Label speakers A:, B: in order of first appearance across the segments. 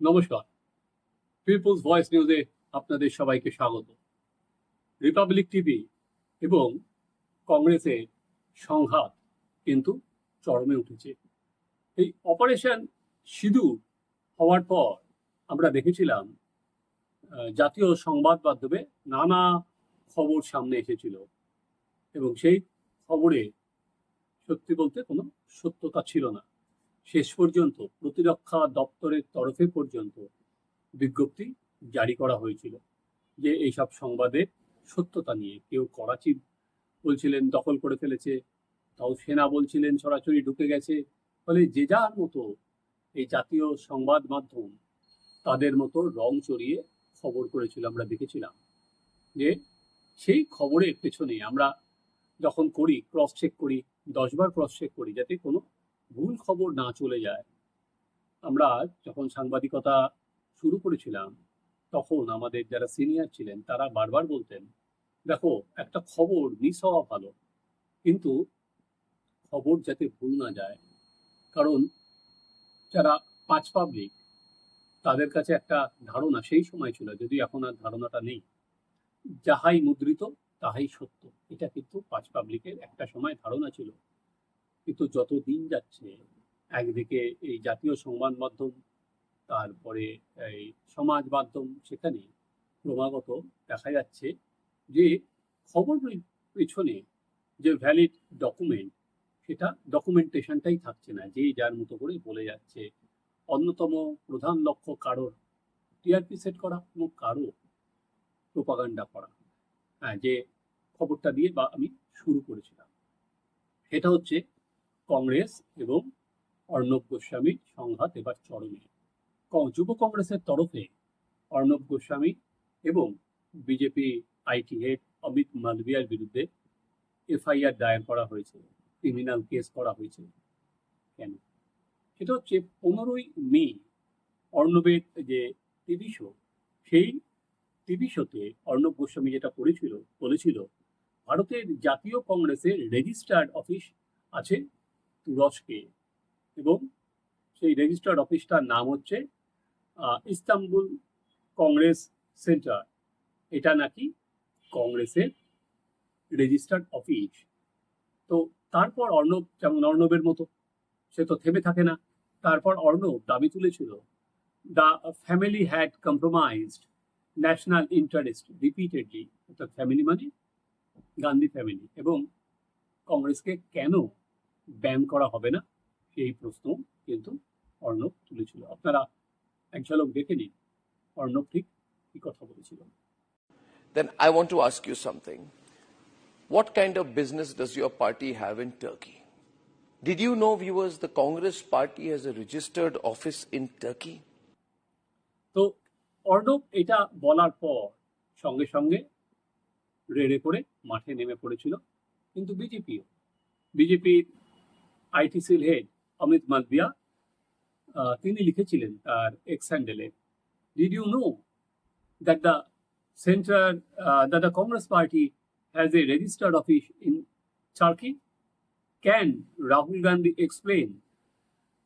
A: নমস্কার। People's voice নিউজে আপনাদের সবাইকে স্বাগত। রিপাবলিক টিভি এবং কংগ্রেসের সংঘাত কিন্তু চরমে উঠেছে। এই অপারেশন সিঁদুর হওয়ার পর আমরা দেখেছিলাম জাতীয় সংবাদ মাধ্যমে নানা খবর সামনে এসেছিল এবং সেই খবরে সত্যি বলতে কোনো সত্যতা ছিল না। শেষ পর্যন্ত প্রতিরক্ষা দপ্তরের তরফে পর্যন্ত বিজ্ঞপ্তি জারি করা হয়েছিল যে এইসব সংবাদের সত্যতা নিয়ে কেউ করাচি বলছিলেন, দখল করে ফেলেছে, তাও সেনা বলছিলেন সরাসরি ঢুকে গেছে। ফলে যে যার মতো এই জাতীয় সংবাদ মাধ্যম তাদের মতো রং চড়িয়ে খবর করেছিল, আমরা দেখেছিলাম যে সেই খবরের পেছনে আমরা যখন করি ক্রস চেক করি, দশবার ক্রস চেক করি, যাতে কোনো খবর না চলে যায়। আমরা যখন সাংবাদিকতা শুরু করেছিলাম, তখন আমাদের যারা সিনিয়র ছিলেন, তারা বারবার বলতেন, দেখো, একটা খবর মিস হওয়া ভালো, কিন্তু খবর যাতে ভুল না যায়, কারণ যারা পাঁচ পাবলিক তাদের কাছে একটা ধারণা সেই সময় ছিল যদি এখন আর ধারণাটা নেই, যাহাই মুদ্রিত, তাহাই সত্য। এটা কিন্তু পাঁচ পাবলিকের একটা সময় ধারণা ছিল। কিন্তু যত দিন যাচ্ছে একদিকে এই জাতীয় সংবাদ মাধ্যম, তারপরে এই সমাজ মাধ্যম সেখানে ক্রমাগত দেখা যাচ্ছে যে খবর পেছনে যে ভ্যালিড ডকুমেন্ট সেটা ডকুমেন্টেশনটাই থাকছে না যেই যার মতো করে বলে যাচ্ছে। অন্যতম প্রধান লক্ষ্য কারোর টিআরপি সেট করা এবং কারও প্রোপাগান্ডা করা। হ্যাঁ যে খবরটা দিয়ে বা আমি শুরু করেছিলাম। সেটা হচ্ছে কংগ্রেস এবং অর্ণব গোস্বামীর সংঘাত এবার চরমে। যুব কংগ্রেসের তরফে অর্ণব গোস্বামী এবং বিজেপি আইটি হেড অমিত মালভিয়ার বিরুদ্ধে এফআইআর দায়ের করা হয়েছে, ক্রিমিনাল কেস করা হয়েছে। কেন? সেটা হচ্ছে পনেরোই মে অর্ণবের যে টিভি শো, সেই টিভি শোতে অর্ণব গোস্বামী যেটা করেছিল, বলেছিল, ভারতের জাতীয় কংগ্রেসের রেজিস্টার্ড অফিস আছে তুরস্কে। এবং সেই রেজিস্টার্ড অফিসটার নাম হচ্ছে ইস্তাম্বুল কংগ্রেস সেন্টার। এটা নাকি কংগ্রেসের রেজিস্টার্ড অফিস তো তারপর অর্ণব, যেমন অর্ণবের মতো, সে তো থেমে থাকে না। তারপর অর্ণব দাবি তুলেছিল the family had compromised national interest repeatedly অর্থাৎ ফ্যামিলি মানে গান্ধী ফ্যামিলি এবং কংগ্রেসকে কেন ব্যান করা হবে না? সেই প্রশ্ন কিন্তু অর্ণব তুলেছিল আপনারা এক ঝলক দেখে নিন অর্ণব ঠিক কি কথা বলেছিল
B: Then I want to ask you something. What kind of business does your party have in Turkey? Did you know, viewers, the Congress party has a registered office in Turkey?
A: তো অর্ণব এটা বলার পর সঙ্গে সঙ্গে রেড়ে করে মাঠে নেমে পড়েছিল কিন্তু বিজেপিও বিজেপির IT cell head Amit Malviya তিনি লিখেছিলেন তার এক্স হ্যান্ডেলে did you know that the central that the Congress party has a registered office in Turkey can Rahul Gandhi explain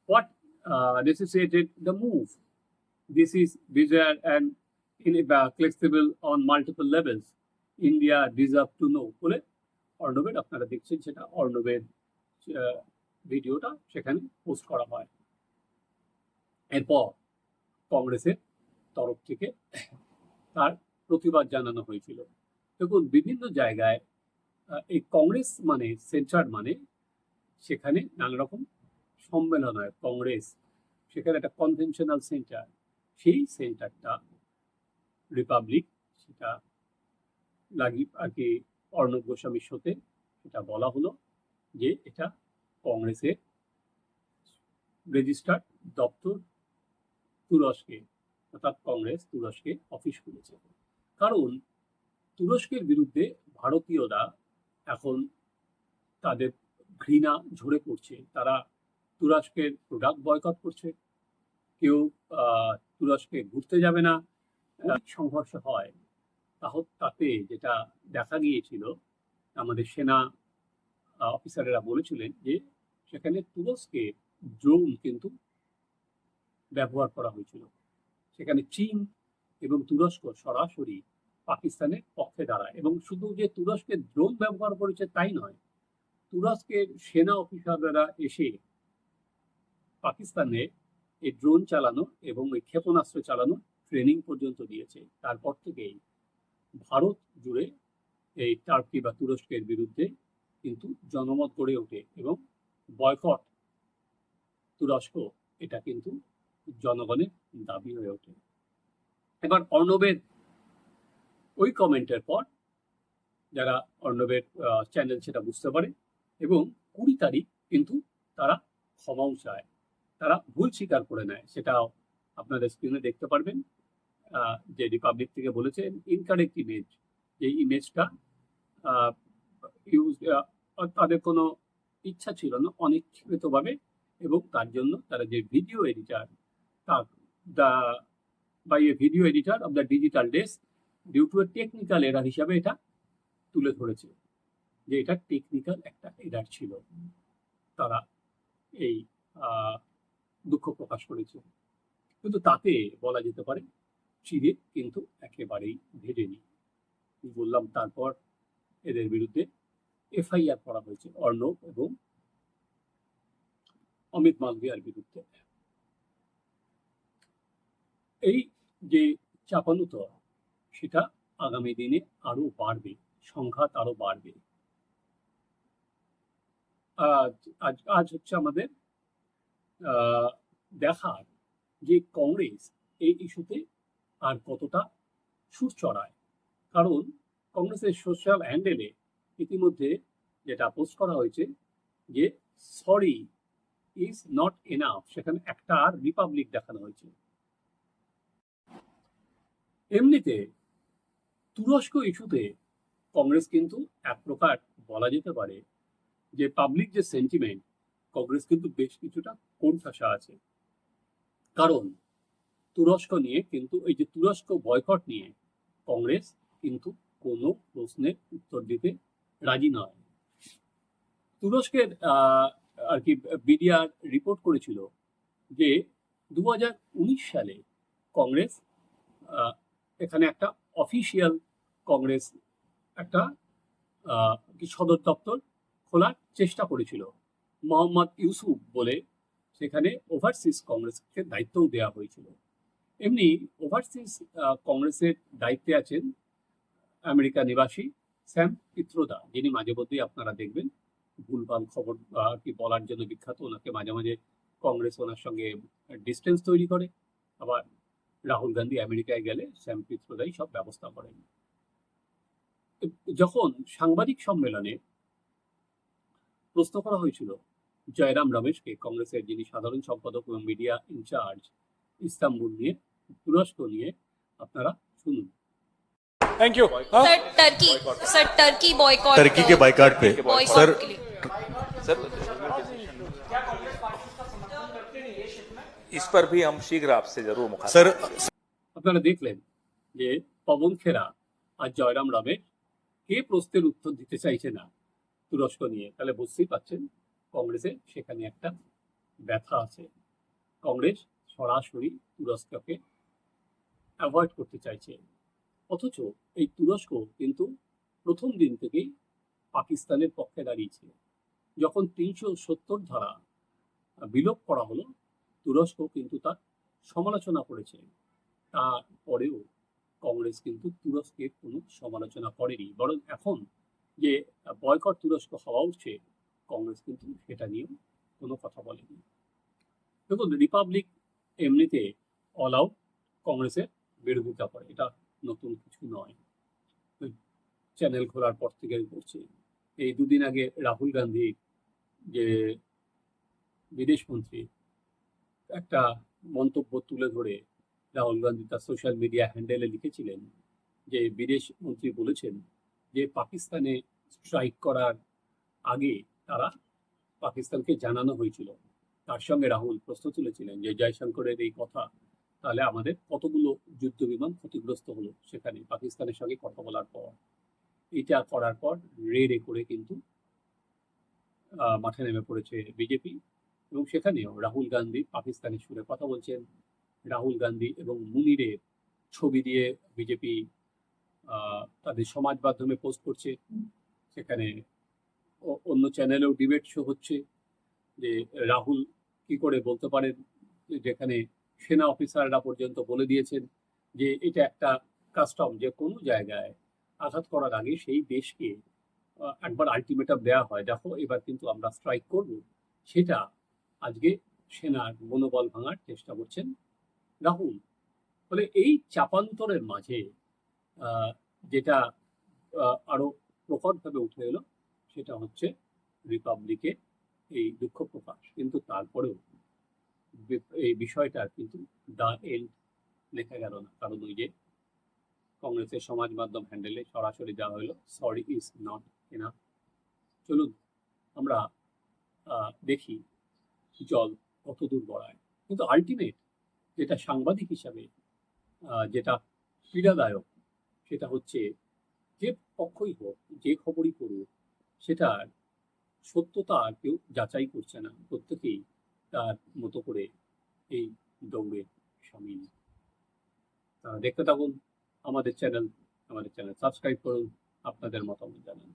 A: what uh, necessitated the move. This is bizarre and inflexible on multiple levels. India deserve to know. বলে অর্ণবের আপনারা দেখছেন সেটা অর্ণবের ভিডিওটা সেখানে post করা হয়। এরপর কংগ্রেসের তরফ থেকে তার প্রতিবাদ জানানো হয়েছিল। দেখুন, বিভিন্ন জায়গায় এই কংগ্রেস মানে সেন্টার মানে সেখানে নানা রকম সম্মেলন হয়। কংগ্রেস, সেখানে একটা কনভেনশনাল সেন্টার সেই সেন্টারটা রিপাবলিক সেটা লাগি আর কি অর্ণব গোস্বামীর শোতে সেটা বলা হলো যে, এটা কংগ্রেসের রেজিস্টার্ড দপ্তর তুরস্কে, অর্থাৎ কংগ্রেস তুরস্কে অফিস খুলেছে। কারণ তুরস্কের বিরুদ্ধে ভারতীয়রা এখন তাদের ঘৃণা ঝরে পড়ছে। তারা তুরস্কের প্রোডাক্ট বয়কট করছে। কেউ তুরস্কে ঘুরতে যাবে না। সংঘর্ষ হয় তাহলে তাতে যেটা দেখা গিয়েছিল, আমাদের সেনা অফিসারেরা বলেছিলেন যে সেখানে তুরস্কে ড্রোন কিন্তু ব্যবহার করা হয়েছিল। সেখানে চীন এবং তুরস্ক সরাসরি পাকিস্তানের পক্ষে দাঁড়ায় এবং শুধু যে তুরস্কের ড্রোন ব্যবহার করেছে তাই নয়, তুরস্কের সেনা অফিসাররা এসে পাকিস্তানে এই ড্রোন চালানো এবং এই ক্ষেপণাস্ত্র চালানো ট্রেনিং পর্যন্ত দিয়েছে। তারপর থেকেই ভারত জুড়ে এই টার্কি বা তুরস্কের বিরুদ্ধে কিন্তু জনমত গড়ে ওঠে এবং বয়কট তুরস্ক এটা কিন্তু জনগণের দাবি হয়ে ওঠে। এবার অর্ণবের ওই কমেন্টের পর যারা অর্ণবের চ্যানেল সেটা বুঝতে পারে এবং কুড়ি তারিখ কিন্তু তারা ক্ষমাও চায়। তারা ভুল স্বীকার করে নেয় সেটাও আপনাদের স্ক্রিনে দেখতে পারবেন। যে রিপাবলিক থেকে বলেছেন ইনকারেক্ট ইমেজ এই ইমেজটা ইউজ তাদের কোনো ইচ্ছা ছিল না, অনিচ্ছাকৃতভাবে, এবং তার জন্য তারা যে ভিডিও এডিটার তার the by a video editor of the digital desk due to a technical error হিসাবে এটা তুলে ধরেছে, যে এটা টেকনিক্যাল একটা এরার ছিল। তারা এই দুঃখ প্রকাশ করেছে। কিন্তু তাতে বলা যেতে পারে চিরে কিন্তু একেবারেই ভেজেনি। বললাম, তারপর এদের বিরুদ্ধে এফআইআর করা হয়েছে অর্ণব এবং অমিত মালভিয়ার বিরুদ্ধে। এই যে চাপানুতর সেটা আগামী দিনে আরও বাড়বে, সংঘাত আরও বাড়বে। আজ আজ হচ্ছে আমাদের দেখার যে কংগ্রেস, এই ইস্যুতে আর কতটা সুর চড়ায়। কারণ কংগ্রেসের সোশ্যাল হ্যান্ডেলে ইতিমধ্যে যেটা পোস্ট করা হয়েছে যে সরি ইজ নট এনাফ সেখানে একটা আর রিপাবলিক দেখানো হয়েছে। এমনিতে তুরস্ক ইস্যুতে কংগ্রেস কিন্তু এক প্রকার বলা যেতে পারে যে পাবলিক যে সেন্টিমেন্ট কংগ্রেস কিন্তু বেশ কিছুটা কোণঠাসা আছে। কারণ তুরস্ক নিয়ে কিন্তু, এই যে তুরস্ক বয়কট নিয়ে কংগ্রেস কিন্তু কোনো প্রশ্নের উত্তর দিতে রাজি নয়। তুরস্কের আর কি বিডিআর রিপোর্ট করেছিল যে দু হাজার উনিশ সালে কংগ্রেস এখানে একটা অফিসিয়াল কংগ্রেস একটা সদর দপ্তর খোলার চেষ্টা করেছিল। মোহাম্মদ ইউসুফ বলে সেখানে ওভারসিজ কংগ্রেসকে দায়িত্বও দেওয়া হয়েছিল। এমনি ওভারসিজ আহ, কংগ্রেসের দায়িত্বে আছেন আমেরিকা নিবাসী স্যাম পিত্রোদা, যিনি মাঝে মধ্যেই আপনারা দেখবেন, ভুলভাল খবর কি বলার জন্য বিখ্যাত, ওনাকে মাঝে মাঝে কংগ্রেস ওনার সঙ্গে ডিস্টেন্স তৈরি করে। আবার রাহুল গান্ধী আমেরিকায় গেলে স্যাম পিত্রোদাই সব ব্যবস্থা করেন। যখন সাংবাদিক সম্মেলনে প্রশ্ন করা হয়েছিল, জয়রাম রমেশকে কংগ্রেসের যিনি সাধারণ সম্পাদক এবং মিডিয়া ইনচার্জ, ইস্তাম্বুল নিয়ে, তুরস্ক নিয়ে, আপনারা শুনুন।
C: थैंक यू हाँ?
D: Sir Turkey sir Turkey boycott
E: Turkey के बाइकाट पे
D: बॉयकॉट
E: सर
D: के लिए
C: सर इस पर भी हम शीघ्र आपसे जरूर मुखातिब
E: सर
A: আপনারা দেখলেন যে পবন খেরা আর জয়রাম রমেশ কে প্রশ্নের উত্তর দিতে চাইছে না তুরস্ক নিয়ে তাহলে বুঝতেই পাচ্ছেন কংগ্রেসের সেখানে একটা ব্যথা আছে কংগ্রেস সরাসরি তুরস্ককে অ্যাভয়েড করতে চাইছে অথচ এই তুরস্ক কিন্তু প্রথম দিন থেকেই পাকিস্তানের পক্ষে দাঁড়িয়েছে যখন তিনশো সত্তর ধারা বিলোপ করা হলো, তুরস্ক কিন্তু তার সমালোচনা করেছে। তারপরেও কংগ্রেস কিন্তু তুরস্কের কোনো সমালোচনা করেনি। বরং এখন যে বয়কট তুরস্ক হওয়া উঠছে কংগ্রেস কিন্তু সেটা নিয়েও কোনো কথা বলেনি। দেখুন, রিপাবলিক এমনিতে অল আউট কংগ্রেসের বিরোধিতা করে। এটা নতুন কিছু নয়। চ্যানেল খোলার পর থেকে করছে এই দুদিন আগে রাহুল গান্ধী, যে বিদেশমন্ত্রী একটা মন্তব্য তুলে ধরে রাহুল গান্ধী তার সোশ্যাল মিডিয়া হ্যান্ডেলে লিখেছিলেন যে, বিদেশ মন্ত্রী বলেছেন যে, পাকিস্তানে স্ট্রাইক করার আগে তারা পাকিস্তানকে জানানো হয়েছিল। তার সঙ্গে রাহুল প্রশ্ন তুলেছিলেন যে, জয়শঙ্করের এই কথা তাহলে আমাদের কতগুলো যুদ্ধ বিমান ক্ষতিগ্রস্ত হলো সেখানে? পাকিস্তানের সঙ্গে কথা বলার পর। এটা করার পর রে রে করে কিন্তু মাঠে নেমে পড়েছে বিজেপি। এবং সেখানেও রাহুল গান্ধী পাকিস্তানের সুরে কথা বলছেন। রাহুল গান্ধী এবং মুনিরের ছবি দিয়ে বিজেপি তাদের সমাজ মাধ্যমে পোস্ট করছে। সেখানে অন্য চ্যানেলেও ডিবেট শো হচ্ছে যে রাহুল কি করে বলতে পারেন? যেখানে সেনা অফিসাররা পর্যন্ত বলে দিয়েছেন যে এটা একটা কাস্টম যে কোনো জায়গায় আঘাত করার আগে সেই দেশকে একবার আলটিমেটাম দেওয়া হয়। দেখো এবার কিন্তু আমরা স্ট্রাইক করব। সেটা আজকে সেনার মনোবল ভাঙার চেষ্টা করছেন রাহুল। ফলে এই চাপান্তরের মাঝে যেটা আহ, আরও প্রকটভাবে উঠে এলো সেটা হচ্ছে রিপাবলিকে এই দুঃখ প্রকাশ। কিন্তু তারপরেও এই বিষয়টার কিন্তু দা এন্ড লেখা গেল না। কারণ ওই যে কংগ্রেসের সমাজ মাধ্যম হ্যান্ডেলে সরাসরি দেওয়া হলো সরি ইজ নট এনাফ চলুন আমরা দেখি জল কত দূর গড়ায়। কিন্তু আলটিমেট যেটা সাংবাদিক হিসাবে যেটা পীড়াদায়ক, সেটা হচ্ছে যে পক্ষই হোক, যে খবরই করুক সেটার সত্যতা কেউ যাচাই করছে না। প্রত্যেকেই তার মতো করে এই দৌড়ে সামিল। দেখতে থাকুন আমাদের চ্যানেল আমাদের চ্যানেল সাবস্ক্রাইব করুন আপনাদের মতামত জানান।